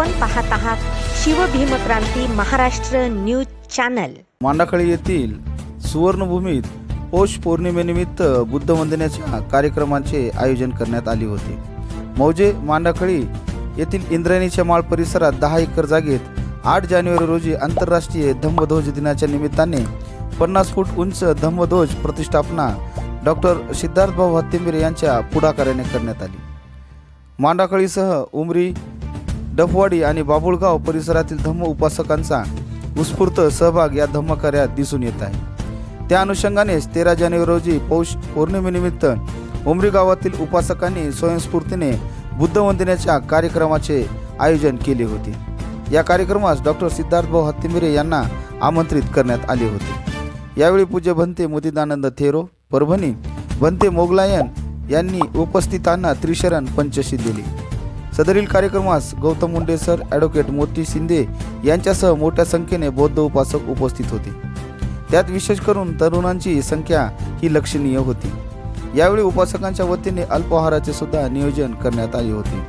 आपण पाहत आहात शिवभीमक्रांती महाराष्ट्र न्यूज चॅनल. मांडाखळी येथील सुवर्णभूमीत पौष पौर्णिमेनिमित्त बुद्ध वंदनेच्या कार्यक्रमाचे आयोजन करण्यात आले होते. मौजे मांडाखळी येथील इंद्रायणीच्या माळ परिसरात दहा एकर जागेत आठ जानेवारी रोजी आंतरराष्ट्रीय धम्मध्वज दिनाच्या निमित्ताने पन्नास फूट उंच धम्मध्वज प्रतिष्ठापना डॉक्टर सिद्धार्थभाऊ हत्तेंबिरे यांच्या पुढाकाराने करण्यात आली. मांडाखळीसह उमरी डफवाडी आणि बाबुळगाव परिसरातील धम्म उपासकांचा उत्स्फूर्त सहभाग या धम्मकार्यात दिसून येत आहे. त्या अनुषंगानेच तेरा जानेवारी रोजी पौष पौर्णिमेनिमित्त उमरी गावातील उपासकांनी स्वयंस्फूर्तीने बुद्ध वंदनेच्या कार्यक्रमाचे आयोजन केले होते. या कार्यक्रमास डॉक्टर सिद्धार्थभाऊ हत्तिमिरे यांना आमंत्रित करण्यात आले होते. यावेळी पूज्य भंते मोदिदानंद थेरो परभणी भंते मोगलायन यांनी उपस्थितांना त्रिशरण पंचशी दिली. सदरील कार्यक्रमास गौतम मुंडे सर ॲडव्होकेट मोती शिंदे यांच्यासह मोठ्या संख्येने बौद्ध उपासक उपस्थित होते. त्यात विशेष करून तरुणांची संख्या ही लक्षणीय होती. यावेळी उपासकांच्या वतीने अल्पाहाराचे सुद्धा नियोजन करण्यात आले होते.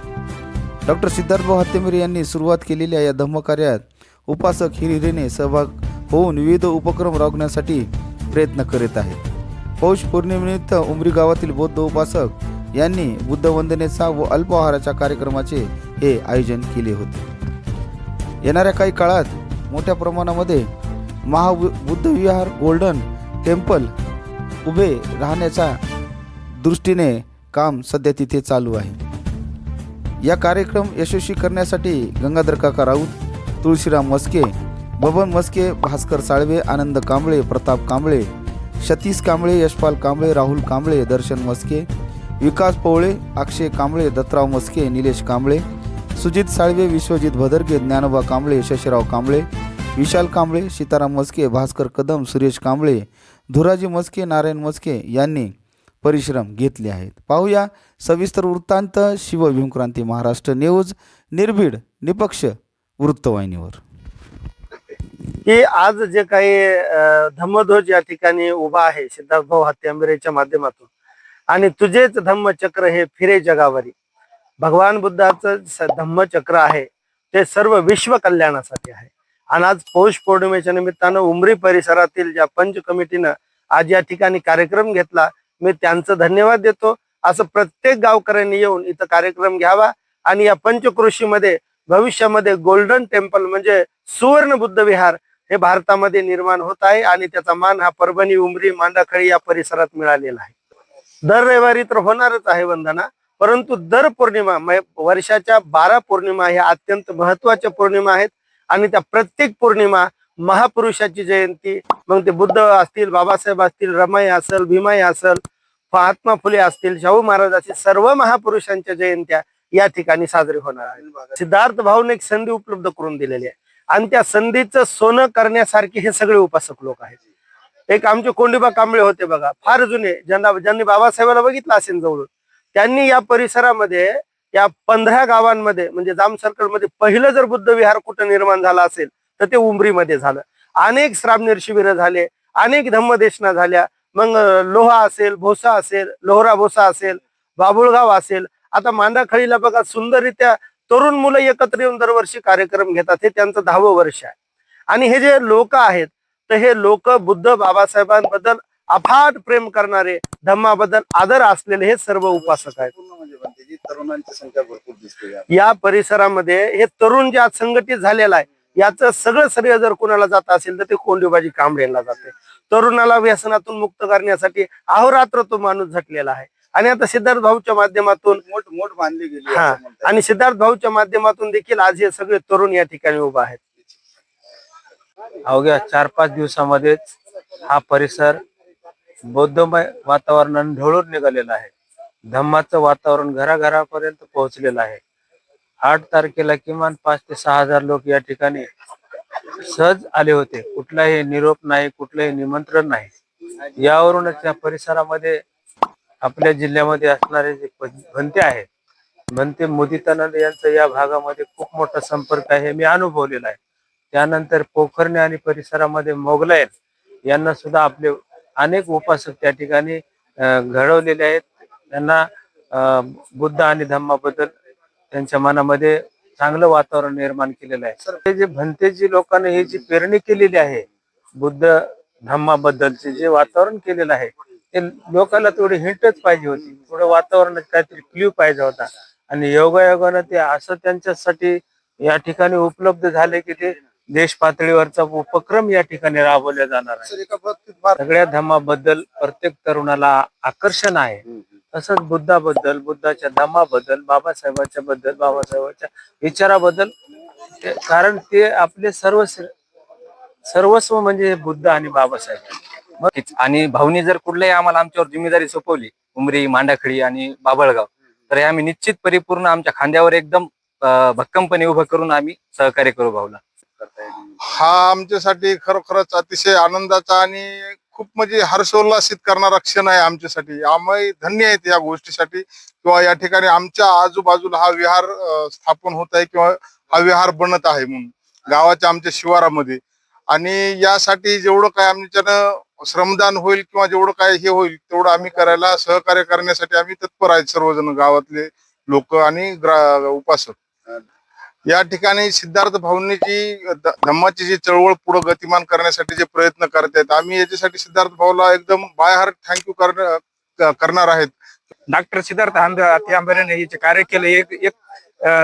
डॉक्टर सिद्धार्थभाऊ हत्तेमिरे यांनी सुरुवात केलेल्या या धम्मकार्यात उपासक हिरिरीने सहभाग होऊन विविध उपक्रम राबवण्यासाठी प्रयत्न करीत आहेत. पौष पौर्णिमेनिमित्त उमरी गावातील बौद्ध उपासक यांनी बुद्ध वंदनेचा व अल्पाहाराच्या कार्यक्रमाचे हे आयोजन केले होते. येणाऱ्या काही काळात मोठ्या प्रमाणामध्ये महाबुद्ध विहार गोल्डन टेम्पल उभे राहण्याच्या दृष्टीने काम सध्या तिथे चालू आहे. या कार्यक्रम यशस्वी करण्यासाठी गंगाधर काका राऊत तुळशीराम मस्के बबन मस्के भास्कर साळवे आनंद कांबळे प्रताप कांबळे सतीश कांबळे यशपाल कांबळे राहुल कांबळे दर्शन मस्के विकास पवळे अक्षय कांबळे दत्तराव मस्के निलेश कांबळे सुजित साळवे विश्वजित भदरके ज्ञानोबा कांबळे शशीराव कांबळे विशाल कांबळे सीताराम मस्के भास्कर कदम सुरेश कांबळे धुराजी मस्के नारायण मस्के यांनी परिश्रम घेतले आहेत. पाहूया सविस्तर वृत्तांत शिवभीमक्रांती महाराष्ट्र न्यूज निर्भीड निपक्ष वृत्तवाहिनीवर. की आज जे काही धम्मध्वज या ठिकाणी उभा आहे सिद्धार्थ भाऊ हत्यांबरेच्या माध्यमातून आणि तुझेच धम्मचक्र हे फिरे जगावरी. भगवान बुद्धाचं धम्मचक्र आहे ते सर्व विश्व कल्याणासाठी आहे. आणि आज पौष पौर्णिमेच्या निमित्तानं उमरी परिसरातील ज्या पंच कमिटीनं आज या ठिकाणी कार्यक्रम घेतला मी त्यांचं धन्यवाद देतो. असं प्रत्येक गावकऱ्यांनी येऊन इथं कार्यक्रम घ्यावा आणि या पंचकृषीमध्ये भविष्यामध्ये गोल्डन टेम्पल म्हणजे सुवर्ण बुद्ध विहार हे भारतामध्ये निर्माण होत आहे आणि त्याचा मान हा परभणी उमरी मांडाखळी या परिसरात मिळालेला आहे. दर रविवारी तर होणारच आहे वंदना. परंतु दर पौर्णिमा वर्षाच्या बारा पौर्णिमा ह्या अत्यंत महत्त्वाच्या पौर्णिमा आहेत. आणि त्या प्रत्येक पौर्णिमा महापुरुषाची जयंती मग ते बुद्ध असतील बाबासाहेब असतील रमाई असेल भीमाई असेल महात्मा फुले असतील शाहू महाराज असतील सर्व महापुरुषांच्या जयंत्या या ठिकाणी साजरी होणार आहेत. सिद्धार्थ भाऊने एक संधी उपलब्ध करून दिलेली आहे. आणि त्या संधीचं सोनं करण्यासारखे हे सगळे उपासक लोक आहेत. एक आमचे कोंडीबा कांबळे होते बघा फार जुने. ज्यांना ज्यांनी बाबासाहेबाला बघितलं असेल जवळून त्यांनी या परिसरामध्ये या पंधरा गावांमध्ये म्हणजे जाम सर्कलमध्ये पहिलं जर बुद्ध विहार कुठं निर्माण झाला असेल तर ते उमरीमध्ये झालं. अनेक श्रामनेर शिबिरं झाले अनेक धम्मदेशना झाल्या. मग लोहा असेल भोसा असेल लोहरा भोसा असेल बाबुळगाव असेल. आता मांडाखळीला बघा सुंदररित्या तरुण मुलं एकत्र येऊन दरवर्षी कार्यक्रम घेतात हे त्यांचं दहावं वर्ष आहे. आणि हे जे लोक आहेत तर हे लोक बुद्ध बाबासाहेबांबद्दल अफाट प्रेम करणारे धम्माबद्दल आदर असलेले हे सर्व उपासक आहेत. म्हणजे म्हणते जी तरुणांची संख्या भरपूर दिसते या. परिसरामध्ये हे तरुण जे आज संघटित झालेलं आहे याचं सगळं श्रेय जर कोणाला जात असेल तर ते कोंडीबाजी कांबळेला जाते. तरुणाला व्यसनातून मुक्त करण्यासाठी अहोरात्र तो माणूस झटलेला आहे. आणि आता सिद्धार्थ भाऊच्या माध्यमातून मोठ मोठ बांधली गेली आणि सिद्धार्थ भाऊच्या माध्यमातून देखील आज हे सगळे तरुण या ठिकाणी उभा आहेत. अवघ्या चार पाच दिवसामध्येच हा परिसर बौद्धमय वातावरणाने ढवळून निघालेला आहे. धम्माचं वातावरण घराघरापर्यंत पोहोचलेलं आहे. आठ तारखेला किमान पाच ते सहा हजार लोक या ठिकाणी सहज आले होते. कुठलाही निरोप नाही कुठलंही निमंत्रण नाही. यावरूनच या परिसरामध्ये आपल्या जिल्ह्यामध्ये असणारे जे भंते आहेत. भंते मोदितानंद यांचा या भागामध्ये खूप मोठा संपर्क आहे. हे मी अनुभवलेला आहे. त्यानंतर पोखरणे आणि परिसरामध्ये मोगलायन यांना सुद्धा आपले अनेक उपासक त्या ठिकाणी घडवलेले आहेत. त्यांना बुद्ध आणि धम्माबद्दल त्यांच्या मनामध्ये चांगलं वातावरण निर्माण केलेलं आहे. हे जे भंतेजी लोकांनी ही जी पेरणी केलेली आहे बुद्ध धम्माबद्दलचे जे वातावरण केलेलं आहे ते लोकांना थोडी हिंटच पाहिजे होती. थोडं वातावरणात काहीतरी क्ल्यू पाहिजे होता. आणि योगायोगानं ते असं त्यांच्यासाठी या ठिकाणी उपलब्ध झाले की ते देश पातळीवरचा उपक्रम या ठिकाणी राबवला जाणार आहे. सगळ्या धर्माबद्दल प्रत्येक तरुणाला आकर्षण आहे. तसंच बुद्धाबद्दल बुद्धाच्या धर्माबद्दल बाबासाहेबांच्या बद्दल बाबासाहेबांच्या विचाराबद्दल कारण ते आपले सर्व सर्वस्व म्हणजे बुद्ध आणि बाबासाहेब. आणि भाऊनी जर कुठल्याही आम्हाला आमच्यावर जिम्मेदारी सोपवली उमरी मांडाखळी आणि बाबळगाव तर हे आम्ही निश्चित परिपूर्ण आमच्या खांद्यावर एकदम भक्कमपणे उभं करून आम्ही सहकार्य करू भाऊला. हा आमच्यासाठी खरोखरच अतिशय आनंदाचा आणि खूप म्हणजे हर्षोल्लासित करणारा क्षण आहे आमच्यासाठी. आम्ही धन्य आहेत या गोष्टीसाठी किंवा या ठिकाणी आमच्या आजूबाजूला हा विहार स्थापन होत आहे किंवा हा विहार बनत आहे म्हणून गावाच्या आमच्या शिवारामध्ये. आणि यासाठी जेवढं काय आमच्यानं श्रमदान होईल किंवा जेवढं काय हे होईल तेवढं आम्ही करायला सहकार्य करण्यासाठी आम्ही तत्पर आहेत सर्वजण गावातले लोक आणि उपासक. या ठिकाणी सिद्धार्थ भाऊंनीची धम्माची जी चळवळ पुढे गतिमान करण्यासाठी जे प्रयत्न करत आहेत आम्ही याच्यासाठी सिद्धार्थ भाऊला एकदम बायहार थँक्यू करणार आहेत. डॉक्टर सिद्धार्थ आंबे आंबेने याचे कार्य केले एक एक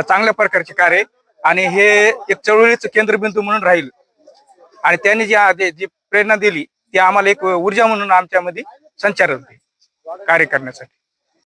चांगल्या प्रकारचे कार्य आणि हे एक चळवळीचं केंद्रबिंदू म्हणून राहील. आणि त्यांनी जी जी प्रेरणा दिली ती आम्हाला एक ऊर्जा म्हणून आमच्यामध्ये संचार होते कार्य करण्यासाठी.